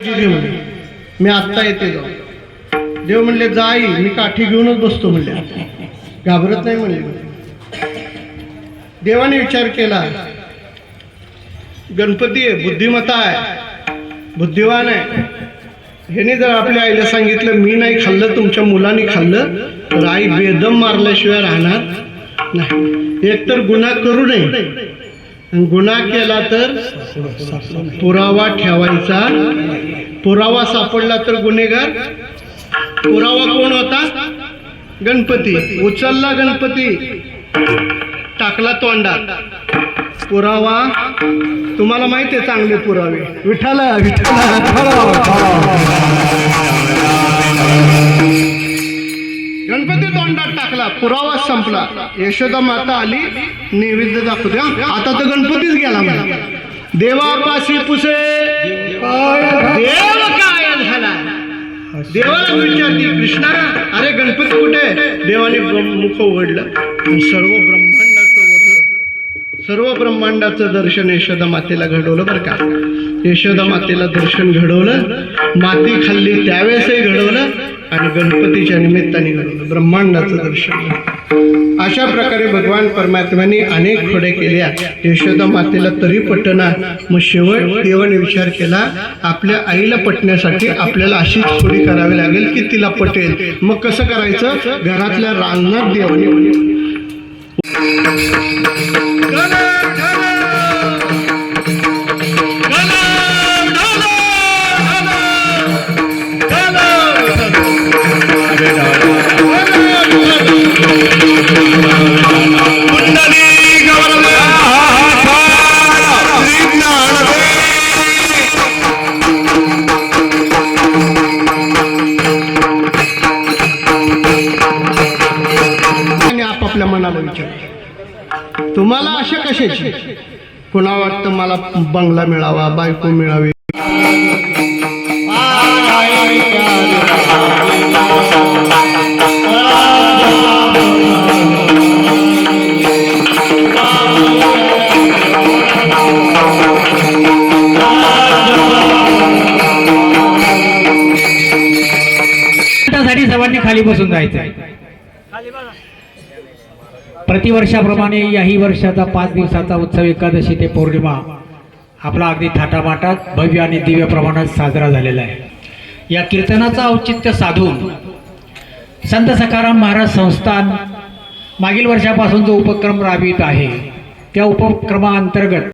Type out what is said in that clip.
मी आत्ता येते जाऊ. देव म्हणले जाई मी काठी घेऊनच बसतो म्हणले घाबरत नाही म्हणले. देवाने विचार केला गणपती आहे बुद्धिमत्ता आहे बुद्धिवान आहे. ह्याने जर आपल्या आईला सांगितलं मी नाही खाल्लं तुमच्या मुलांनी खाल्लं तर आई बेदम मारल्याशिवाय राहणार नाही. एकतर गुन्हा करू नये गुन्हा केला तर पुरावा ठेवायचा. पुरावा सापडला तर गुन्हेगार. पुरावा कोण होता? गणपती. उचलला गणपती. टाकला तोंडात. पुरावा तुम्हाला माहिती आहे चांगले पुरावे. विठाला गणपती तोंडात टाकला पुरावा संपला. यशोदा माता आली नैवेद्य दाखवू द्या. आता तर गणपतीच गेला मला देवापाशी पुसे. देव काय झाला? देवाला विचारते कृष्णा अरे गणपती कुठे आहे? देवाने मुख उघडलं. सर्व ब्रह्मांडाचं वध सर्व ब्रह्मांडाचं दर्शन यशोदा मातेला घडवलं बरं का. यशोदा मातेला दर्शन घडवलं. माती खाल्ली त्यावेळेसही गणपतीच्या निमित्ताने ब्रह्मांडाचं दर्शन अशा प्रकारे भगवान परमात्म्याने अनेक खोडे केल्या यशोदा मातेला तरी पटना मग शेवट देवाने विचार केला आपल्या आईला पटण्यासाठी आपल्याला अशीच खोडी करावी लागेल की तिला पटेल. मग कसं करायचं? घरातल्या रांगणात देवाने आणि आपापल्या मनाला विचार तुम्हाला अशा कशाची? कुणा वाटतं मला बंगला मिळावा बायको मिळावी? सर्वांनी खाली बसून जायचं प्रतिवर्षाप्रमाणे याही वर्षाचा पाच दिवसाचा उत्सव एकादशी ते पौर्णिमा आपला अगदी थाटामाटात भव्य आणि दिव्य प्रमाणात साजरा झालेला आहे. या कीर्तनाचा औचित्य साधून संत सखाराम महाराज संस्थान मागील वर्षापासून जो उपक्रम राबवित आहे त्या उपक्रमाअंतर्गत